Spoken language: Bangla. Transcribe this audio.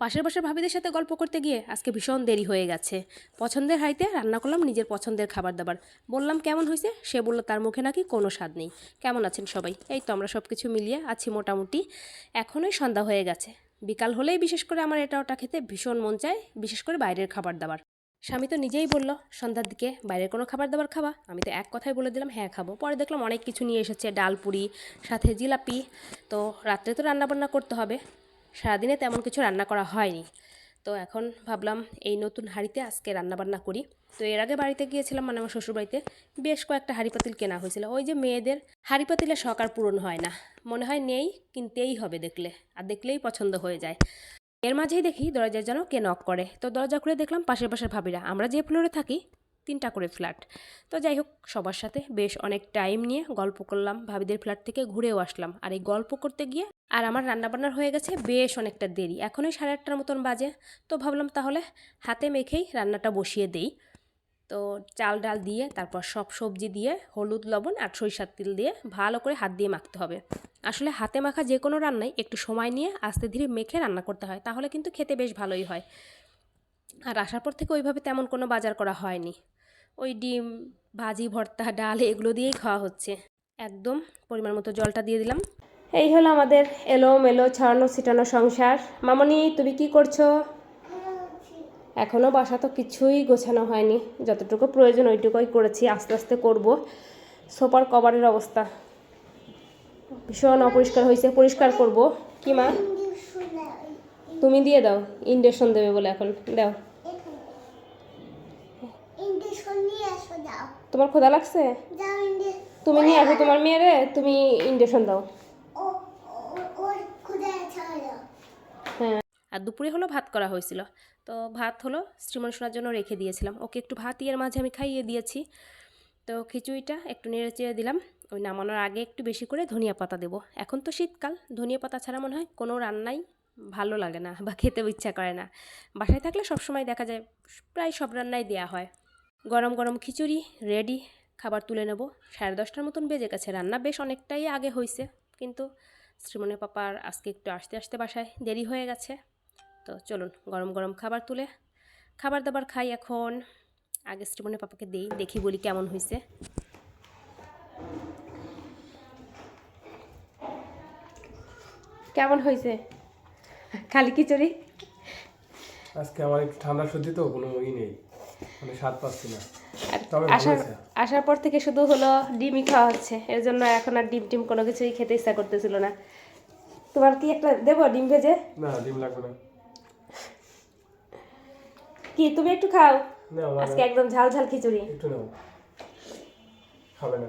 পাশের পাশের ভাবিদের সাথে গল্প করতে গিয়ে আজকে ভীষণ দেরি হয়ে গেছে। পছন্দের হাইতে রান্না করলাম নিজের পছন্দের খাবার দাবার বললাম, কেমন হয়েছে? সে বলল, তার মুখে নাকি কোনো স্বাদ নেই। কেমন আছেন সবাই? এই তো আমরা সব কিছু মিলিয়ে আছি মোটামুটি। এখনই সন্ধ্যা হয়ে গেছে। বিকাল হলেই বিশেষ করে আমার এটা ওটা খেতে ভীষণ মন চায়, বিশেষ করে বাইরের খাবার দাবার স্বামী তো নিজেই বলল, সন্ধ্যার দিকে বাইরের কোনো খাবার দাবার খাবা? আমি তো এক কথাই বলে দিলাম হ্যাঁ খাব। পরে দেখলাম অনেক কিছু নিয়ে এসেছে, ডাল, পুরি, সাথে জিলাপি। তো রাত্রে তো রান্নাবান্না করতে হবে। সারাদিনে তেমন কিছু রান্না করা হয়নি। তো এখন ভাবলাম এই নতুন হাঁড়িতে আজকে রান্নাবান্না করি। তো এর আগে বাড়িতে গিয়েছিলাম মানে আমার শ্বশুরবাড়িতে, বেশ কয়েকটা হাঁড়ি পাতিল কেনা হয়েছিল। ওই যে মেয়েদের হাঁড়ি পাতিলে শখ আর পূরণ হয় না। মনে হয় নেই, কিনতেই হবে দেখলে, আর দেখলেই পছন্দ হয়ে যায়। এর মাঝেই দেখি দরজায় যেন কে নক করে। তো দরজা খুলে দেখলাম পাশের পাশের ভাবিরা। আমরা যে ফ্লোরে থাকি তিনটা করে ফ্ল্যাট। তো যাই হোক সবার সাথে বেশ অনেক টাইম নিয়ে গল্প করলাম, ভাবিদের ফ্ল্যাট থেকে ঘুরেও আসলাম। আর এই গল্প করতে গিয়ে আর আমার রান্নাবান্নার হয়ে গেছে বেশ অনেকটা দেরি। এখনই সাড়ে আটটার মতন বাজে। তো ভাবলাম তাহলে হাতে মেখেই রান্নাটা বসিয়ে দেই। তো চাল ডাল দিয়ে, তারপর সব সবজি দিয়ে, হলুদ, লবণ আর সরিষার তেল দিয়ে ভালো করে হাত দিয়ে মাখতে হবে। আসলে হাতে মাখা যে কোনো রান্নাই একটু সময় নিয়ে আস্তে ধীরে মেখে রান্না করতে হয়, তাহলে কিন্তু খেতে বেশ ভালোই হয়। আর আসার পর থেকে ওইভাবে তেমন কোনো বাজার করা হয়নি। ওই ডিম, ভাজি, ভর্তা, ডাল এগুলো দিয়েই খাওয়া হচ্ছে। একদম পরিমাণ মতো জলটা দিয়ে দিলাম। এই হলো আমাদের এলো মেলো ছড়ানো, ছিটানো সংসার। মামনি, তুমি কি করছ? এখনও বাসা তো কিছুই গোছানো হয়নি। যতটুকু প্রয়োজন ওইটুকুই করেছি, আস্তে আস্তে করব। সোপার কভারের অবস্থা ভীষণ অপরিষ্কার হয়েছে, পরিষ্কার করব। কি মা? তুমি দিয়ে দাও ইন্ডেকশন দেবে বলে এখন দাও। তোমার খোদা লাগছে? তুমি নিয়ে আসো তোমার মেয়েরে তুমি ইন্ডেকশন দাও। হ্যাঁ। আর দুপুরে হলো ভাত করা হয়েছিল। তো ভাত হলো শ্রীমন শোনার জন্য রেখে দিয়েছিলাম। ওকে একটু ভাত ইয়ের মাঝে আমি খাইয়ে দিয়েছি। তো খিচুড়িটা একটু নেড়ে চেড়ে দিলাম। ওই নামানোর আগে একটু বেশি করে ধনিয়া পাতা দেবো। এখন তো শীতকাল ধনিয়া পাতা ছাড়া মনে হয় কোনো রান্নাই ভালো লাগে না বা খেতেও ইচ্ছা করে না। বাসায় থাকলে সবসময় দেখা যায় প্রায় সব রান্নাই দেওয়া হয়। গরম গরম খিচুড়ি, রেডি খাবার তুলে নেব। সাড়ে দশটার মতন বেজে গেছে, রান্না বেশ অনেকটাই আগে হয়েছে কিন্তু শ্রীমনের পাপার আজকে একটু আসতে আসতে বাসায় দেরি হয়ে গেছে। তো চলুন, গরম গরম খাবার তুলে খাবার দাবার খাই এখন। আগে শ্রীমনের পাপাকে দেই, দেখি বলি কেমন হয়েছে কেমন হয়েছে খালি খিচুড়ি? আজকে আমার একটু ঠান্ডা সর্দি তো কোনো ই নেই। মানে স্বাদ পাচ্ছি না। আসার আসার পর থেকে শুধু হলো ডিমই খাওয়া হচ্ছে। এর জন্য এখন আর ডিম টিম কোনো কিছুই খেতে ইচ্ছা করতেছিল না। তোমার কি একটা দেবো ডিম ভেজে? না ডিম লাগবে না। কি তুমি একটু খাও? না আজকে একদম ঝাল ঝাল খিচুড়ি। একটু নাও। খাবে না।